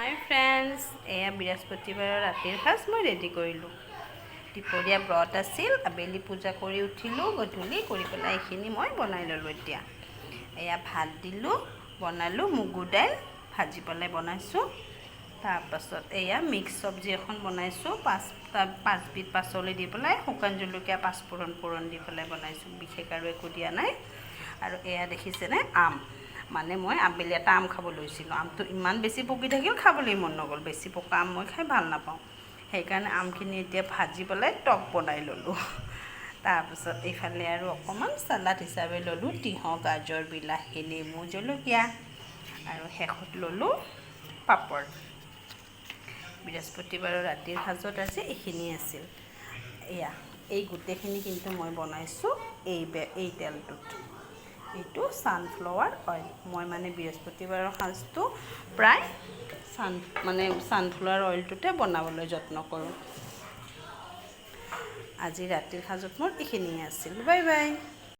হাই friends এয়া বৃহস্পতিবাৰৰ ৰাতিৰ সাজ মই ৰেডি কৰিলোঁ। দুপৰীয়া ব্ৰত আছিল আবেলি পূজা কৰি উঠিলোঁ গধূলি কৰি পেলাই এইখিনি মই বনাই ল'লোঁ এতিয়া। এয়া ভাত দিলোঁ বনালোঁ মগু দাইল ভাজি পেলাই বনাইছোঁ। তাৰপাছত এয়া মিক্স চব্জি এখন বনাইছোঁ পাঁচ পাঁচবিধ পাচলি দি পেলাই শুকান জলকীয়া পাঁচফোৰণ ফোৰণ দি পেলাই বনাইছোঁ। বিশেষ আৰু একো দিয়া নাই। আৰু এয়া দেখিছেনে? আম। মানে মই আবেলি এটা আম খাব লৈছিলোঁ। আমটো ইমান বেছি পকি থাকিল খাবলৈ মন নগ'ল। বেছি পকা আম মই খাই ভাল নাপাওঁ। সেইকাৰণে আমখিনি এতিয়া ভাজি পেলাই টক বনাই ল'লোঁ। তাৰপিছত এইফালে আৰু অকণমান চালাড হিচাপে ল'লোঁ। তিঁয়হ গাজৰ বিলাহী নেমু জলকীয়া আৰু শেষত ল'লোঁ পাপৰ। বৃহস্পতিবাৰৰ ৰাতিৰ সাজত আজি এইখিনি আছিল। এয়া এই গোটেইখিনি কিন্তু মই বনাইছোঁ এই এই তেলটোত। এইটো ছানফ্লাৱাৰ অইল মই মানে বৃহস্পতিবাৰৰ সাজটো প্ৰায় ছান মানে ছানফ্লাৱাৰ অইলটোতে বনাবলৈ যত্ন কৰোঁ। আজি ৰাতিৰ সাজত মোৰ এইখিনিয়ে আছিল। Bye bye.